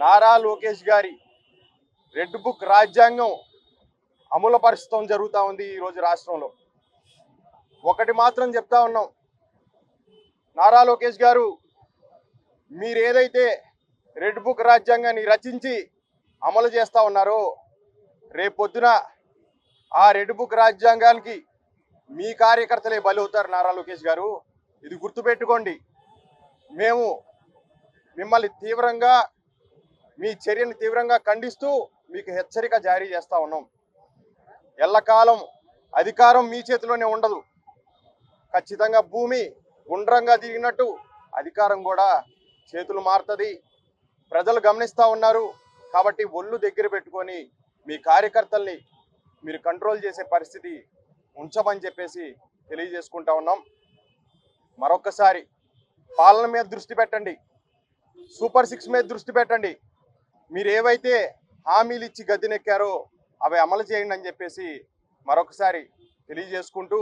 నారా లోకేష్ గారి red book రాజ్యాంగం అమలుపరచడం జరుగుతూ ఉంది ఈరోజు రాష్ట్రంలో. ఒకటి మాత్రం చెప్తా ఉన్నాం. నారా లోకేష్ గారు మీరు ఏదైతే రెడ్ బుక్ రాజ్యాంగాన్ని రచించి అమలు చేస్తూ ఉన్నారో రేపొద్దున ఆ రెడ్ బుక్ రాజ్యాంగానికి మీ కార్యకర్తలే బలి అవుతారు నారా లోకేష్ గారు. ఇది గుర్తుపెట్టుకోండి. మేము మిమ్మల్ని తీవ్రంగా మీ చర్యను తీవ్రంగా ఖండిస్తూ మీకు హెచ్చరిక జారీ చేస్తా ఉన్నాం. ఎల్లకాలం అధికారం మీ చేతిలోనే ఉండదు. ఖచ్చితంగా భూమి గుండ్రంగా తిరిగినట్టు అధికారం కూడా చేతులు మారుతుంది. ప్రజలు గమనిస్తూ ఉన్నారు. కాబట్టి ఒళ్ళు దగ్గర పెట్టుకొని మీ కార్యకర్తల్ని మీరు కంట్రోల్ చేసే పరిస్థితి ఉంచమని చెప్పేసి తెలియజేసుకుంటా ఉన్నాం. మరొకసారి పాలన మీద దృష్టి పెట్టండి. సూపర్ సిక్స్ మీద దృష్టి పెట్టండి. మీరు ఏవైతే హామీలు ఇచ్చి గద్దెనెక్కారో అవి అమలు చేయండి అని చెప్పేసి మరొకసారి తెలియజేసుకుంటూ